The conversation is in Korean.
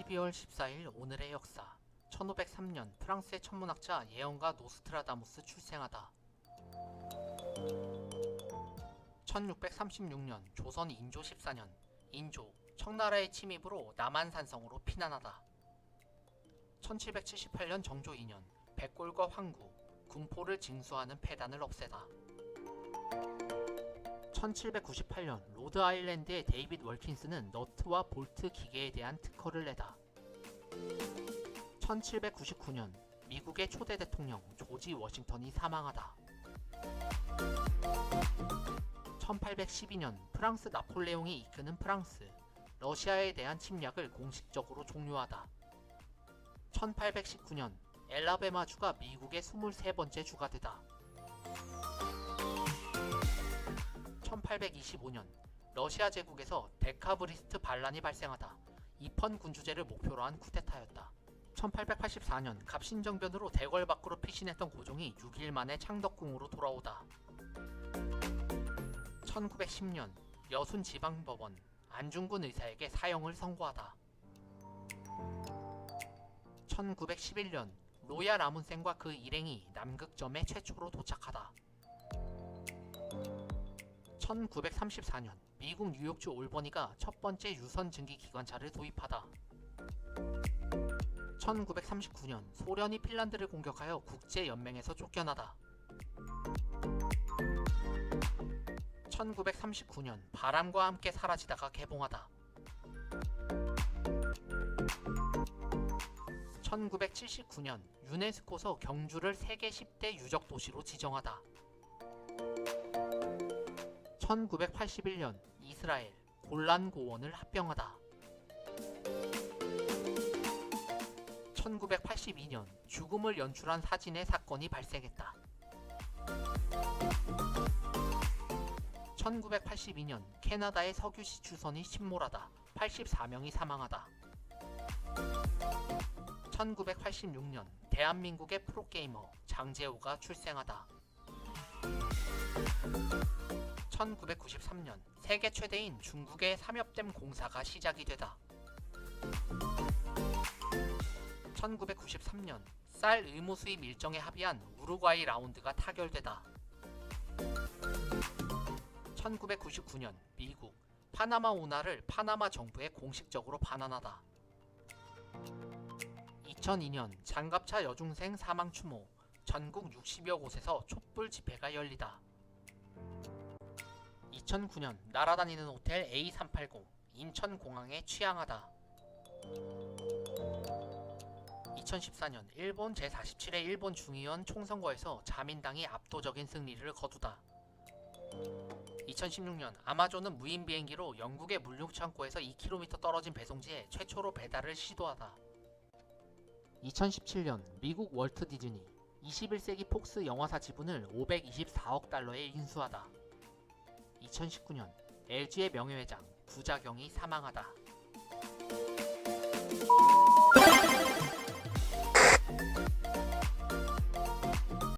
12월 14일 오늘의 역사. 1503년 프랑스의 천문학자 예언가 노스트라다무스 출생하다. 1636년 조선 인조 14년 인조 청나라의 침입으로 남한산성으로 피난하다. 1778년 정조 2년 백골과 황구 군포를 징수하는 폐단을 없애다 1798년 로드 아일랜드의 데이빗 월킨스는 너트와 볼트 기계에 대한 특허를 내다. 1799년 미국의 초대 대통령 조지 워싱턴이 사망하다. 1812년 프랑스 나폴레옹이 이끄는 프랑스, 러시아에 대한 침략을 공식적으로 종료하다. 1819년 엘라베마주가 미국의 23번째 주가 되다. 1825년 러시아 제국에서 데카브리스트 반란이 발생하다. 이펀 군주제를 목표로 한 쿠데타였다. 1884년 갑신정변으로 대궐 밖으로 피신했던 고종이 6일 만에 창덕궁으로 돌아오다. 1910년 여순 지방법원 안중근 의사에게 사형을 선고하다. 1911년 로얄 아문센과 그 일행이 남극점에 최초로 도착하다. 1934년 미국 뉴욕주 올버니가 첫 번째 유선 증기 기관차를 도입하다. 1939년 소련이 핀란드를 공격하여 국제 연맹에서 쫓겨나다. 1939년 바람과 함께 사라지다가 개봉하다. 1979년 유네스코서 경주를 세계 10대 유적 도시로 지정하다. 1981년 이스라엘 골란 고원을 합병하다. 1982년 죽음을 연출한 사진의 사건이 발생했다. 1982년 캐나다의 석유시 추선이 침몰하다. 84명이 사망하다. 1986년 대한민국의 프로게이머 장재호가 출생하다. 1993년 세계 최대인 중국의 삼엽댐 공사가 시작이 되다. 1993년 쌀 의무 수입 일정에 합의한 우루과이 라운드가 타결되다. 1999년 미국 파나마 운하를 파나마 정부에 공식적으로 반환하다. 2002년 장갑차 여중생 사망 추모 전국 60여 곳에서 촛불 집회가 열리다. 2009년 날아다니는 호텔 A380 인천공항에 취항하다. 2014년 일본 제47회 일본 중의원 총선거에서 자민당이 압도적인 승리를 거두다. 2016년 아마존은 무인 비행기로 영국의 물류 창고에서 2km 떨어진 배송지에 최초로 배달을 시도하다. 2017년 미국 월트 디즈니 21세기 폭스 영화사 지분을 524억 달러에 인수하다. 2019년 LG의 명예회장 부작용이 사망하다.